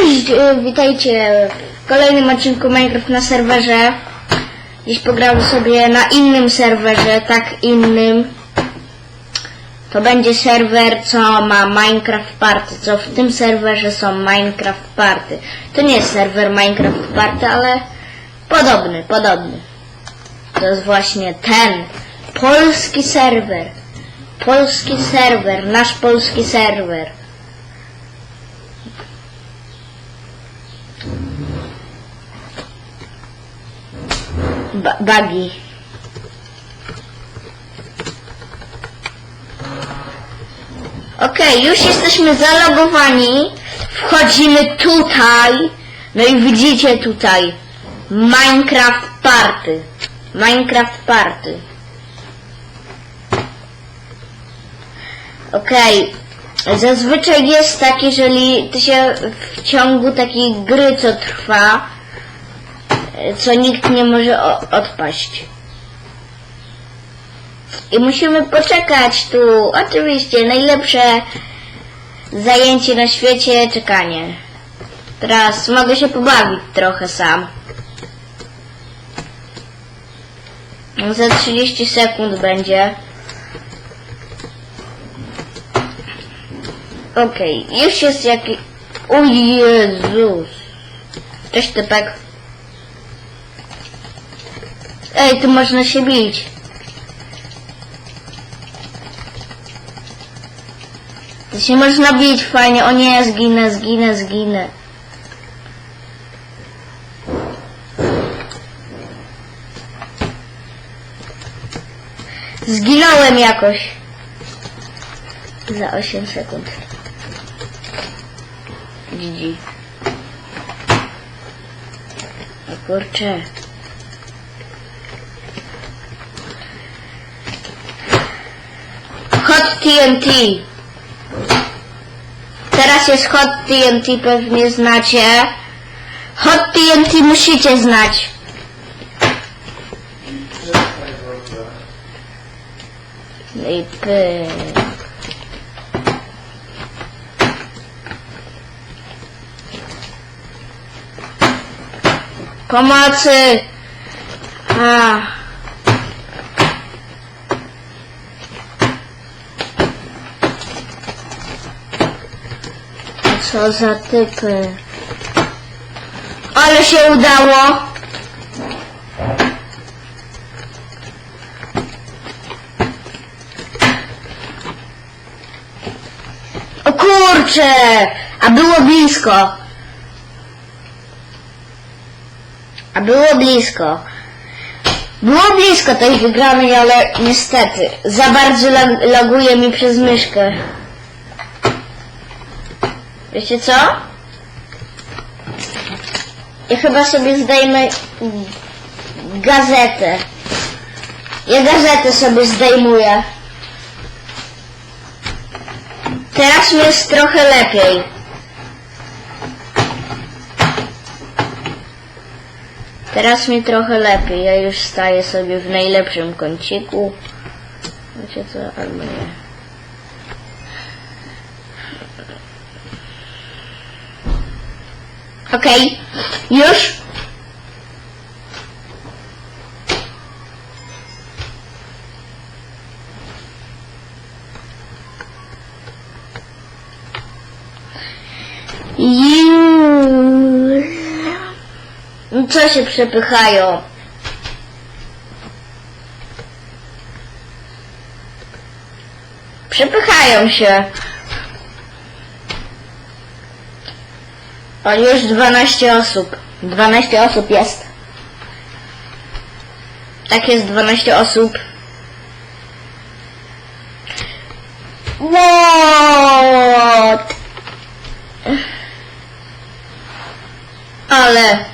Cześć, y, witajcie w kolejnym odcinku Minecraft na serwerze. Dziś pogramy sobie na innym serwerze, tak innym. To będzie serwer, co ma Minecraft Party, co w tym serwerze są Minecraft Party. To nie jest serwer Minecraft Party, ale podobny, podobny. To jest właśnie ten polski serwer. Polski serwer, nasz polski serwer. Ba- buggy. Okej, już jesteśmy zalogowani. Wchodzimy tutaj. No i widzicie tutaj Minecraft Party. Minecraft Party. Okej. Zazwyczaj jest tak, jeżeli to się w ciągu takiej gry, co trwa, co nikt nie może odpaść. I musimy poczekać tu. Oczywiście, najlepsze zajęcie na świecie, czekanie. Teraz mogę się pobawić trochę sam. Za 30 sekund będzie. Okej, już jest jaki... O Jezus. Cześć typek. Ej, tu można się bić. Tu się można bić fajnie. O nie, zginę, zginę, zginę. Zginąłem jakoś. Za 8 sekund. GG. O kurczę. Hot TNT. Teraz jest Hot TNT, pewnie znacie. Hot TNT musicie znać. No i. Pomocy! A. Co za typy. Ale się udało. O kurcze! A było blisko. A było blisko. Było blisko tej wygranej, ale niestety za bardzo lag laguje mi przez myszkę. Wiecie co? Ja chyba sobie zdejmę gazetę. Ja gazetę sobie zdejmuję. Teraz mi jest trochę lepiej. Teraz mi trochę lepiej. Ja już staję sobie w najlepszym kąciku. Wiecie co? Albo nie. Okej, już? Już. No Co się przepychają? Przepychają się. O, już 12 osób. 12 osób jest. Tak jest 12 osób. What? Ale...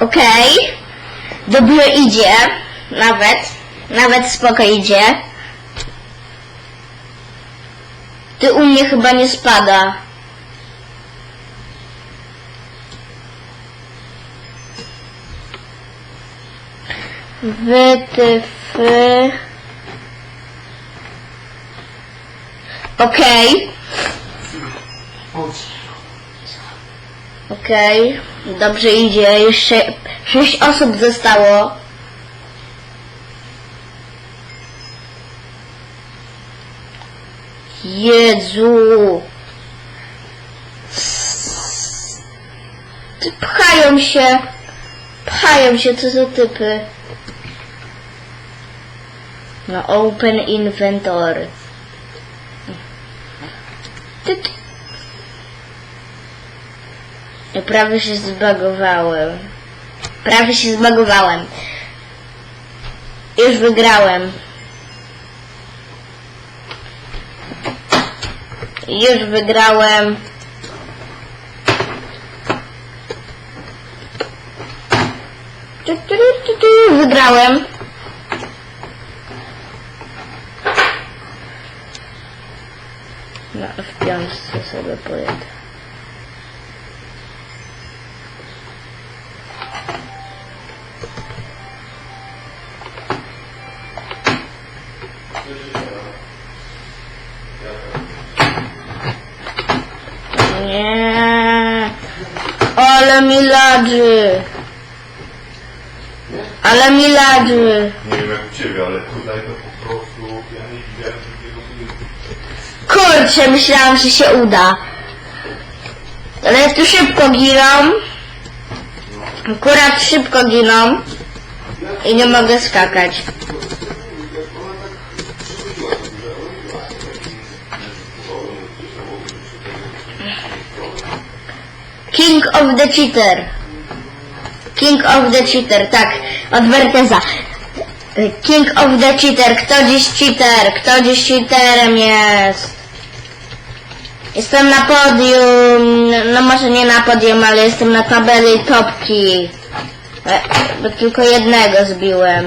Okej. Dobrze idzie. Nawet. Nawet spoko idzie. Ty u mnie chyba nie spada. Wytyfy. Okej. Okej, dobrze idzie. Sze- sześć osób zostało. Jezu. Pchają się. Pchają się, co za typy. No, open inventory ty. Ja prawie się zbagowałem. Prawie się zbagowałem. Już wygrałem. Już wygrałem. Wygrałem. No, w piątce sobie pojedę. Nie. Ale mi ladzy. Ale mi ladzy. Nie wiem jak u ciebie, ale tutaj to po prostu ja nie widziałem takiego budynku. Kurczę, myślałam, że się uda. Ale tu szybko giną. Akurat szybko giną. I nie mogę skakać. King of the Cheater. King of the Cheater, tak, od Werteza. King of the Cheater, kto dziś cheater? Kto dziś cheaterem jest? Jestem na podium, no może nie na podium, ale jestem na tabeli topki. E, Bo tylko jednego zbiłem.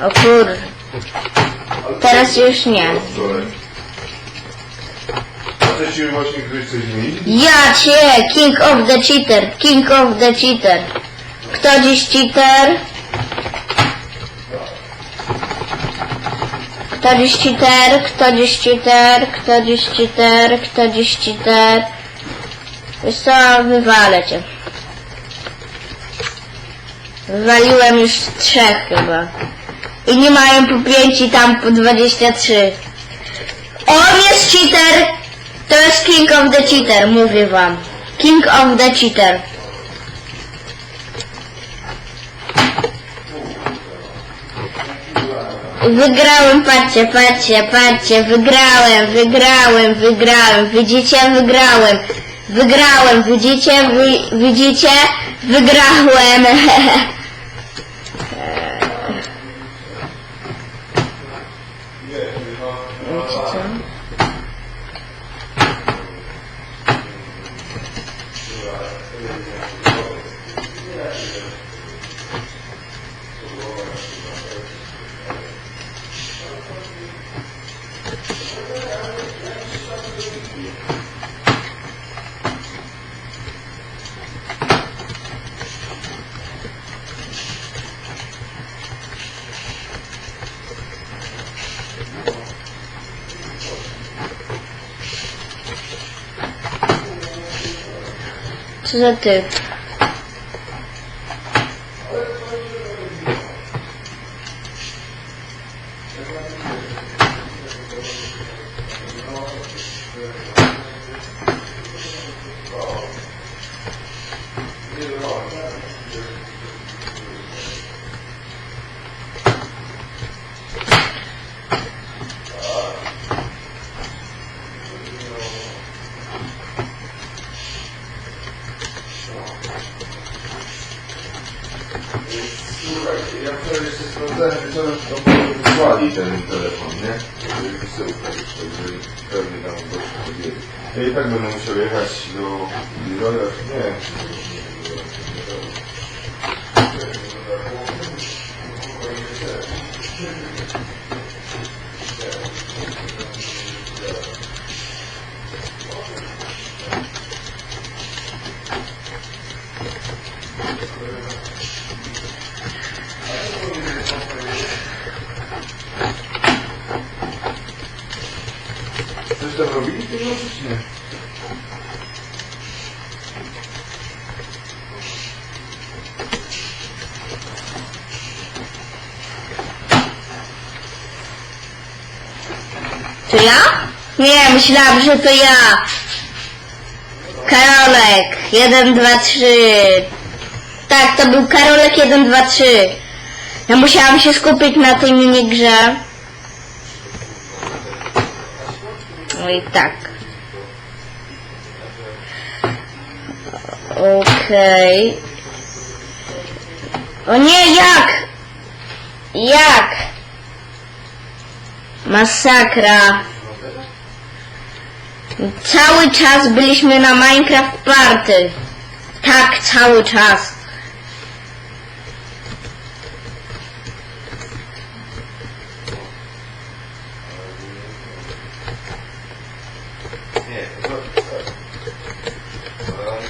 O kur... Teraz już nie. Wczoraj. A ci właśnie ktoś coś zmienił? Ja cię, King of the Cheater, King of the Cheater. Kto dziś cheater? Kto dziś cheater? Kto dziś cheater? Kto dziś cheater? Kto dziś cheater? Wiesz co, wywalę cię. Wywaliłem już trzech chyba. I nie mają po pięć i tam po 23. On jest cheater! To jest King of the Cheater, mówię wam. King of the Cheater. Wygrałem, patrzcie, patrzcie, patrzcie, wygrałem, wygrałem, wygrałem, widzicie, wygrałem, wygrałem, widzicie, wy, widzicie, wygrałem. Co za typ? Słuchaj, sprawdzałem wieczorem, czy tam wysłali ten telefon, nie? Żeby wysyłka jeszcze, żeby pewnie tam coś powiedzieli. Ja i tak będę musiał jechać do Leroya, nie wiem, czy Teoretycznie. To ja? Nie, myślałam, że to ja. Karolek, 1, 2, 3. Tak, to był Karolek 1, 2, 3. Ja musiałam się skupić na tej minigrze. No i tak. Okej. O nie, jak? Jak? Masakra. Cały czas byliśmy na Minecraft Party. Tak, cały czas. Nie, to tak. Ale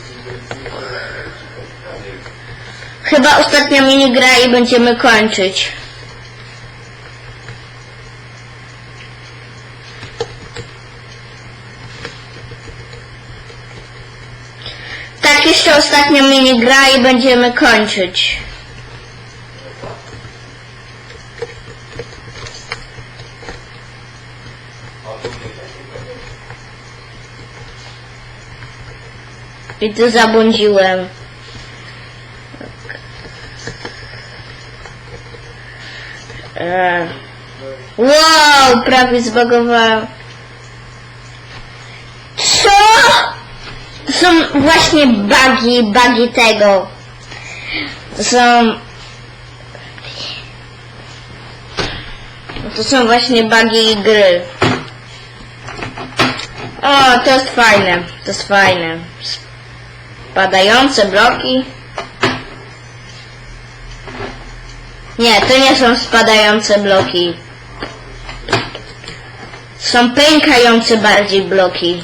nie wiem. Chyba ostatnia minigra i będziemy kończyć. Tak, jeszcze ostatnia minigra i będziemy kończyć. I tu zabłądziłem. Eee. Wow, prawie zbagowałem. Co? Są właśnie bugi, bugi tego. Są... To są właśnie bugi gry. O, to jest fajne, to jest fajne. Spadające bloki. Nie, to nie są spadające bloki. Są pękające bardziej bloki.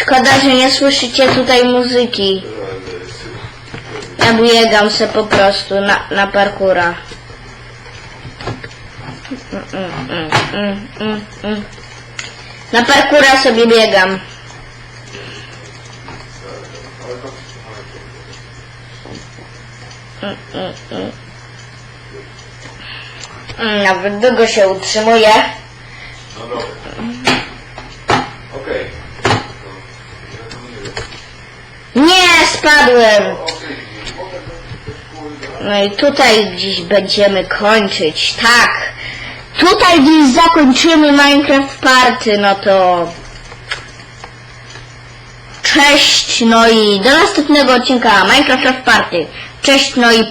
Szkoda, że nie słyszycie tutaj muzyki. Ja biegam se po prostu na, na parkura. Mm, mm, mm. Na parkura sobie biegam. Nawet długo się utrzymuje. No dobra. Okej. No, nie spadłem. Kurde. No i tutaj gdzieś będziemy kończyć, tak. Tutaj gdzieś zakończymy Minecraft Party, no to... Cześć, no i do następnego odcinka Minecraft Party. Cześć, no i pa!